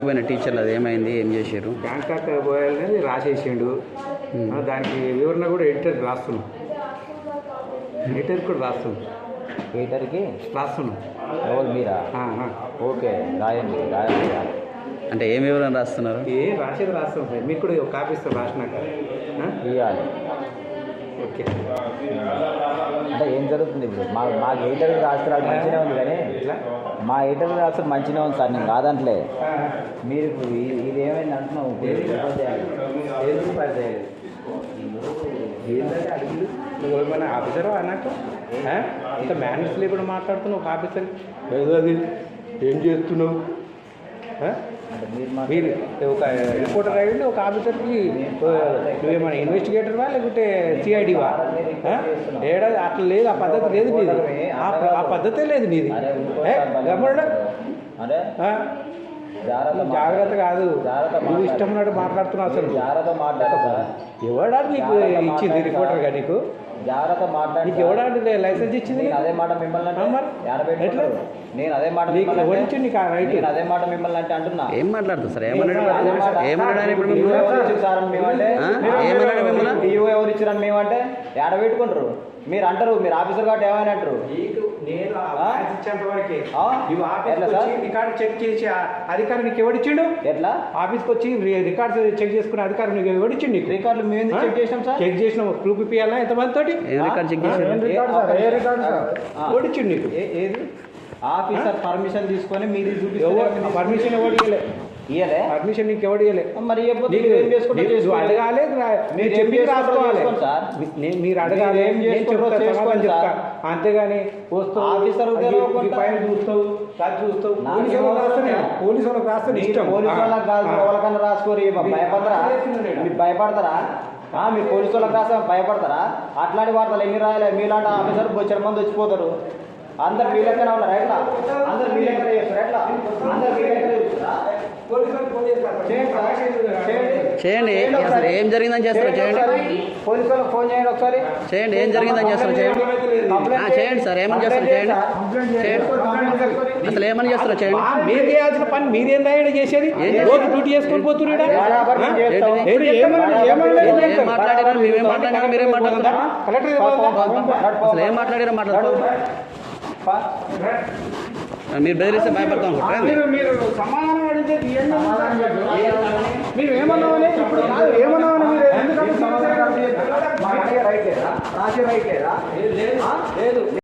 పోయిన టీచర్లు అది ఏమైంది? ఏం చేశారు? బ్యాంకాక్ పోయాలని రాసేసిండు. దానికి వివరణ కూడా ఎడిటర్ రాస్తున్నాం. ఎడిటర్ కూడా రాస్తున్నాం. పీటర్కి రాస్తున్నాం. ఎవరు మీరా? ఆ, ఆ. ఓకే రాయండి రాయండి. అంటే ఏం వివరణ రాస్తున్నారు? ఏ రాసేది రాస్తాం సార్. మీకు కూడా ఒక కాపీ ఇస్తాం రాసినాక? ఇవ్వాలి ఓకే. అంటే ఏం జరుగుతుంది? ఇప్పుడు మా మా ఎయిటర్ రాస్తారు మంచిగా ఉంది కానీ మా ఎయిటర్ రాస్తారు మంచిగా ఉంది సార్ నేను కాదంటలే. మీరు ఇప్పుడు ఇది ఏమైంది అంటున్నావు? ఇప్పుడు ఏమైనా ఆఫీసర్ అన్నట్టు? ఇంత మేనేజ్ లేకుండా మాట్లాడుతున్నావు ఒక ఆఫీసర్ ఏదో అది. ఏం చేస్తున్నావు? మీరు ఒక రిపోర్టర్ అయ్యండి ఒక ఆఫీసర్కి నువ్వేమైనా ఇన్వెస్టిగేటర్వా లేకుంటే సిఐడివా? ఏడా అట్లా లేదు ఆ పద్ధతి లేదు నీది ఆ పద్ధతే లేదు. అరే ఆ? జాగ్రత్త కాదు. జాగ్రత్త నువ్వు ఇష్టం ఉన్నట్టు మాట్లాడుతున్నావు అసలు. ఎవడా నీకు ఇచ్చింది రిపోర్టర్గా నీకు? జాగ్రత్త మాట్లాడి ఎవడా లైసెన్స్ ఇచ్చింది? అదే మాట మిమ్మల్ని అంటే? నేను అదే మాట నేను అదే మాట మిమ్మల్ని అంటే అంటున్నా. ఏం మాట్లాడుతుంది సార్? ఏమన్నాడు? ఇప్పుడు? ఎవరు ఇచ్చారు సార్ అని మేమంటే ఆ? ఏమన్నాడు మిమ్మల్ని? డిఓ ఎవరు ఇచ్చారని మేమంటే ఏడ పెట్టుకుంటారు? మీరు అంటారు మీరు ఆఫీసర్ కాబట్టి ఏమైనా అంటారు? చెక్ చేసి ఆ అధికారి నీకు ఎవడిచ్చిండు ఎట్లా? ఆఫీస్కి వచ్చి రికార్డ్స్ చెక్ చేసుకునే అధికారం నీకు ఎవడిచ్చిండు నీకు? రికార్డులు మేము చెక్ చేసినాం సార్? చెక్ చేసిన. ప్రూఫ్ ఇప్పియాలా? ఎంతమంది ఏం రికార్డ్ చెక్ చేశారు? ఏ- ఆ. ఓడిచ్చిండు నీకు. ఏ- ఏది? ఆఫీసర్ పర్మిషన్ తీసుకొని మీరు ఎవరు? పర్మిషన్ ఇవ్వలే ఇయ్యలే? పర్మిషన్ నీకు ఎవడు ఇవ్వలే మరి. అడగాలి మీరు చెప్పి రాసుకోవాలి. సార్. మీరు అడగాలి. ఏం చెప్తా, సార్. చెప్తా. అంతేగాని వస్తావు ఆఫీసర్. పైన చూస్తావు అది చూస్తావు. పోలీసు? పోలీసు వాళ్ళకి ఇష్టం. పోలీసు వాళ్ళకి కాదు. ఎవరికన్నా రాసుకోరు భయపడతారా. మీరు భయపడతారా? మీరు పోలీసు వాళ్ళకి రాసా భయపడతారా? అట్లాంటి వార్తలు ఎన్ని రాయాలి? మీలాంటి ఆఫీసర్ బొచ్చర మంది వచ్చిపోతారు అందరు మీ లెక్కనే ఉన్నారు ఎట్లా అందరు మీ లెక్కనే చేస్తారు ఎట్లా అందరు మీ లెక్కనే చేస్తారా పోలీసు వాళ్ళకి ఫోన్ చేస్తారు. చేయండి సార్. చేయండి. అసలు. ఏం జరిగిందని చేస్తారు చేయండి. పోలీసు వాళ్ళకి ఫోన్ చేయండి ఒకసారి. చేయండి. ఏం జరిగిందని చేస్తారు చేయండి. చేయండి సార్. ఏమని చేస్తారు చేయండి. చేయండి. అసలు ఏమని చేస్తారో చేయండి. మీరు చేయాల్సిన పని మీరేం రాయడం చేసేది? ఏం రోజు డ్యూటీ చేసుకొని పోతున్నారు మేము మాట్లాడారు? మేమేం మాట్లాడినా మీరేం మాట్లాడుతున్నారు? అసలు ఏం మాట్లాడారో మాట్లాడుకో మీరు బెదిరిస్తే భయపడతాం అనుకుంటారా మీరు సమాధానం అడిగితే ఏంటో మీరు ఏమన్నామని ఇప్పుడు ఏమన్నామని మీరు ఎందుకంటే రాసే రైట్ లేదా రాసే రైట్ లేదా లేదు.